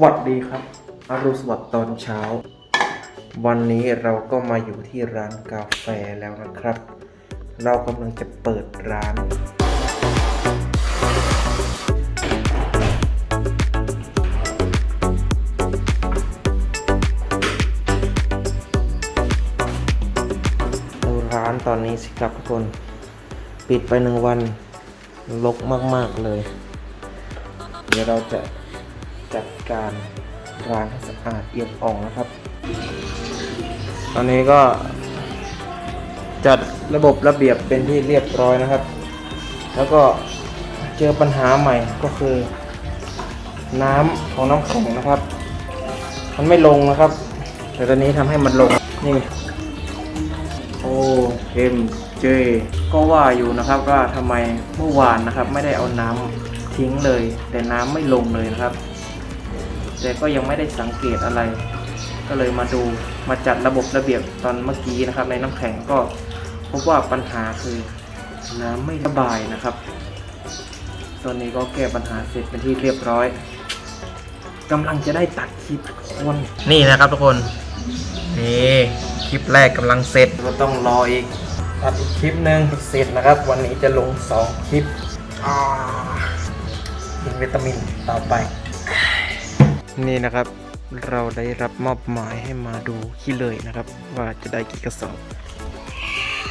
วัสดีครับอรุณสวัสดิ์ตอนเช้า วันนี้เราก็มาอยู่ที่ร้านกาแฟแล้วนะครับ เรากำลังจะเปิดร้านดูร้านตอนนี้สิครับทุกคน ปิดไปหนึ่งวันลกมาก ๆ เลย เดี๋ยวเราจะ จัดการร้านให้สะอาดเอี่ยมอ่องนะครับ ตอนนี้ก็ จัดระบบระเบียบเป็นที่เรียบร้อยนะครับ แล้วก็เจอปัญหาใหม่ก็คือ น้ำของน้ำแข็งนะครับ มันไม่ลงนะครับ แต่ตอนนี้ทำให้มันลงนี่โอเอ็มเจก็ว่าอยู่นะครับว่าทำไมเมื่อวานนะครับ ไม่ได้เอาน้ำทิ้งเลย แต่น้ำไม่ลงเลยนะครับ แต่ก็ยังไม่ได้สังเกตอะไร ก็เลยมาดูมาจัดระบบระเบียบตอนเมื่อกี้นะครับ ในน้ำแข็งก็พบว่าปัญหาคือน้ำไม่ระบายนะครับตอนนี้ก็แก้ปัญหาเสร็จเป็นที่เรียบร้อยกำลังจะได้ตัดคลิปคนนี่นะครับทุกคนนี่คลิปแรกกำลังเสร็จก็ต้องรออีกตัดอีกคลิปหนึ่งเสร็จนะครับ วันนี้จะลง 2 คลิปอ่ากินวิตามินต่อไป นี่นะครับ เราได้รับมอบหมายให้มาดูขี้เลยนะครับ ว่าจะได้กี่กระสอบ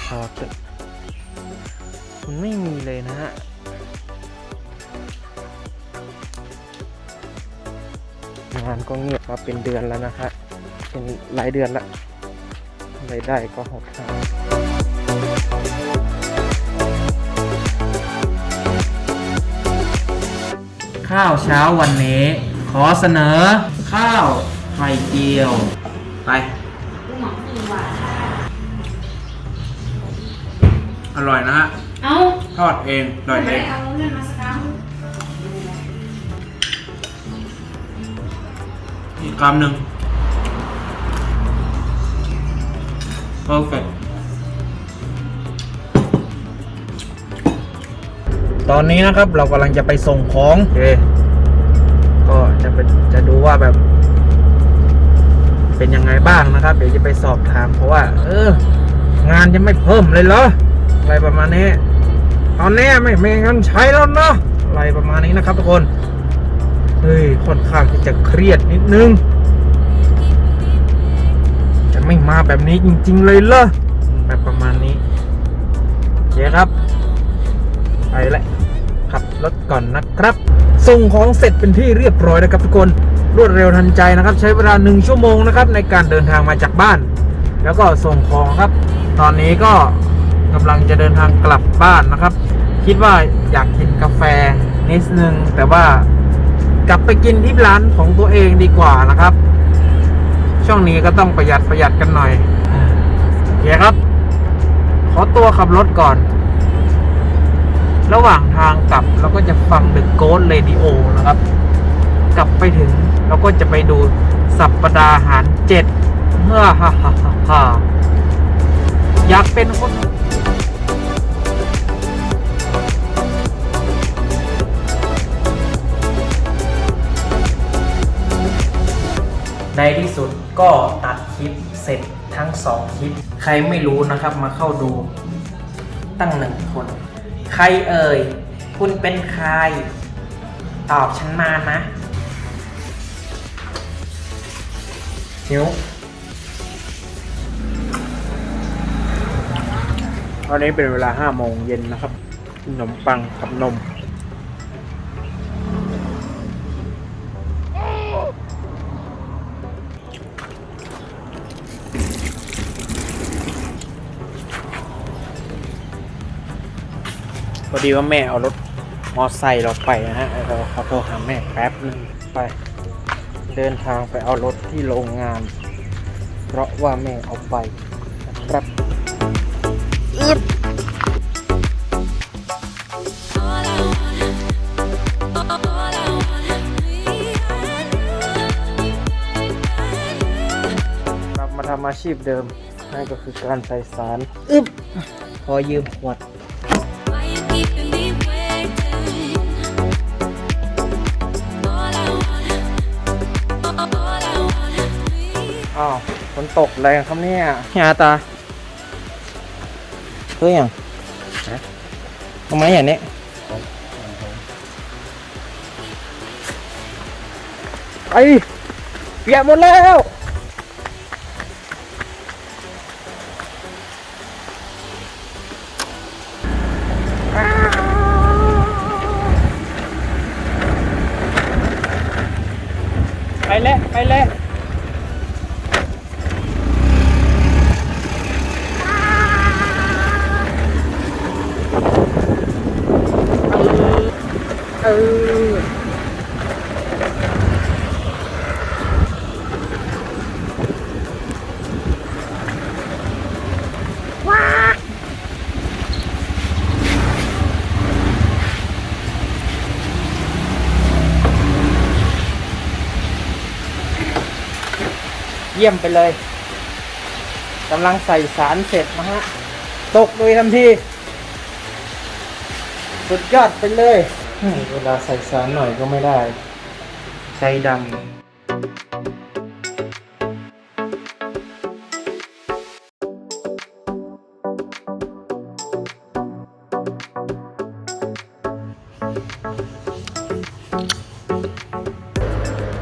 พอเถอะมันไม่มีเลยนะฮะงานก็เงียบมาเป็นเดือนแล้วนะฮะเป็นหลายเดือนละรายได้ก็หดหายข้าวเช้าวันนี้ ขอเสนอ ข้าวไข่เจียว ไป อร่อยนะฮะ เอาทอดเองอร่อยไม่เอได้งเอาเงินมาสักครั้งอีกคำหนึ่ง perfect ตอนนี้นะครับเรากำลังจะไปส่งของ โอเคก็ จะจะดูว่าแบบ เป็นยังไงบ้างนะครับ เดี๋ยวจะไปสอบถาม เพราะว่า เออ งานจะไม่เพิ่มเลยเหรออะไรประมาณนี้ตอนนี้ไม่มีเงินใช้แล้วเนาะอะไรประมาณนี้นะครับทุกคนเฮ้ยค่อนข้างที่จะเครียดนิดนึง จะไม่มาแบบนี้จริง ๆ เลยเหรอแบบประมาณนี้โอเคครับ ไปแล้วขับรถก่อนนะครับ ส่งของเสร็จเป็นที่เรียบร้อยนะครับทุกคนรวดเร็วทันใจนะครับ ใช้เวลาหนึ่งชั่วโมงนะครับในการเดินทางมาจากบ้าน แล้วก็ส่งของครับ ตอนนี้ก็กำลังจะเดินทางกลับบ้านนะครับ คิดว่าอยากกินกาแฟนิดนึง แต่ว่ากลับไปกินที่ร้านของตัวเองดีกว่านะครับ ช่วงนี้ก็ต้องประหยัดประหยัดกันหน่อยโอเคครับ ขอตัวขับรถก่อน ระหว่างทางกลับเราก็จะฟัง The Ghost Radio นะครับ กลับไปถึงเราก็จะไปดูสัปปดาหารเจ็ดเฮ้อฮ่าฮ่าฮ่าฮ่าอยากเป็นคนในที่สุดก็ตัดคลิปเสร็จทั้งสองคลิป ใครไม่รู้นะครับมาเข้าดูตั้งหนึ่งคน ใครเอ่ย คุณเป็นใคร ตอบฉันมานะหิวตอนนี้เป็นเวลาห้าโมงเย็นนะครับขนมปังกับนม ดีว่าแม่เอารถมอไซค์เราไปนะฮะเราขอโทรหาแม่แป๊บนึงไป เดินทางไปเอารถที่โรงงาน เพราะว่าแม่เอาไปนะครับอึด All I want, all I want, me and you. กลับมาทำอาชีพเดิม นั่นก็คือการใส่สารอึบขอยืมขวด นตกแรงครับเนี่ยเฮียตาเฮ้ยยังทำไมอย่างนี้ไอเปียกหมดแล้วไปเลยไปเลย ยี่ยมไปเลยกำลังใส่สารเสร็จนะฮะ ตกเลยทันที สุดยอดไปเลย เวลาใส่สารหน่อยก็ไม่ได้ ใช้ดำ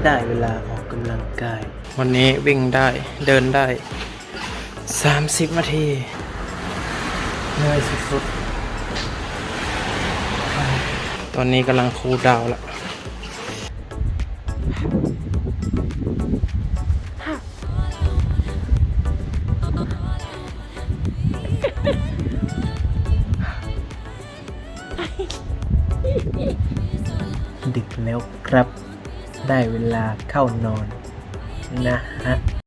ได้เวลาออก กำลังกาย วันนี้วิ่งได้เดินได้ 30นาทีเหนื่อยสุดๆตอนนี้กำลังคูลดาวน์ละดึกแล้วครับ ได้เวลาเข้านอนนะฮะ